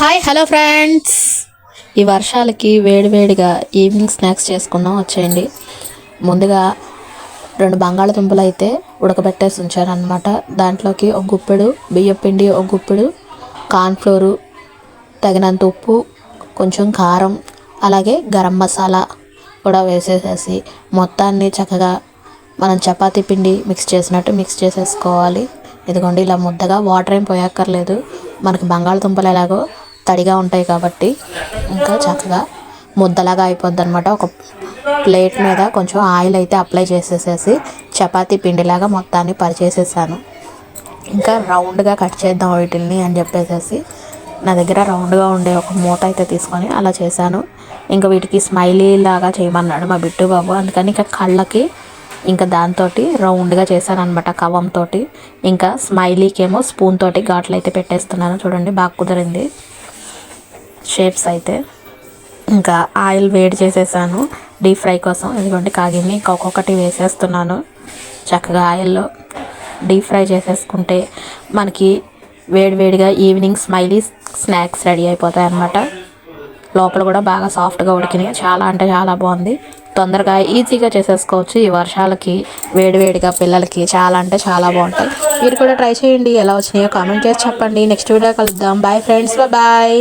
Hi hello friends ఈ వర్షాలకి వేడివేడిగా ఈవినింగ్ స్నాక్స్ చేసుకుందాం వచ్చేయండి. ముందుగా రెండు బంగాళదుంపలు అయితే ఉడకబెట్టేసి ఉంచారనమాట దాంట్లోకి ఒక గుప్పెడు బియ్యం పిండి ఒక గుప్పెడు కార్న్ఫ్లోరు తగినంత ఉప్పు కొంచెం కారం అలాగే గరం మసాలా కూడా వేసేసేసి మొత్తాన్ని చక్కగా మనం చపాతీ పిండి మిక్స్ చేసినట్టు మిక్స్ చేసేసుకోవాలి. ఇదిగోండి ఇలా ముద్దగా వాటర్ ఏం పోయక్కర్లేదు. మనకి బంగాళదుంపలు ఎలాగో తడిగా ఉంటాయి కాబట్టి ఇంకా చక్కగా ముద్దలాగా అయిపోద్ది అనమాట ఒక ప్లేట్ మీద కొంచెం ఆయిల్ అయితే అప్లై చేసేసేసి చపాతీ పిండిలాగా మొత్తాన్ని పరిచేసేసాను. ఇంకా రౌండ్గా కట్ చేద్దాం వీటిల్ని అని చెప్పేసేసి నా దగ్గర రౌండ్గా ఉండే ఒక మూట అయితే తీసుకొని అలా చేశాను. ఇంకా వీటికి స్మైలీ లాగా చేయమన్నాడు మా బిట్టు బాబు. అందుకని ఇంకా కళ్ళకి ఇంకా దాంతో రౌండ్గా చేశాను అనమాట కవంతో ఇంకా స్మైలీకి ఏమో స్పూన్ తోటి ఘాట్లు అయితే పెట్టేస్తున్నాను. చూడండి బాగా కుదిరింది. షేప్స్ అయితే. ఇంకా ఆయిల్ వేడి చేసేసాను. డీప్ ఫ్రై కోసం. ఇదిగోండి కాగింది ఇంకా ఒక్కొక్కటి వేసేస్తున్నాను. చక్కగా ఆయిల్లో డీప్ ఫ్రై చేసేసుకుంటే మనకి వేడివేడిగా ఈవినింగ్ స్మైలీ స్నాక్స్ రెడీ అయిపోతాయి అన్నమాట లోపల కూడా బాగా సాఫ్ట్గా ఉడికినాయి. చాలా అంటే చాలా బాగుంది. తొందరగా ఈజీగా చేసేసుకోవచ్చు. ఈ వర్షాలకి వేడివేడిగా పిల్లలకి చాలా అంటే చాలా బాగుంటాయి. మీరు కూడా ట్రై చేయండి. ఎలా వచ్చినాయో కామెంట్ చేసి చెప్పండి. నెక్స్ట్ వీడియో కలుద్దాం. Bye friends bye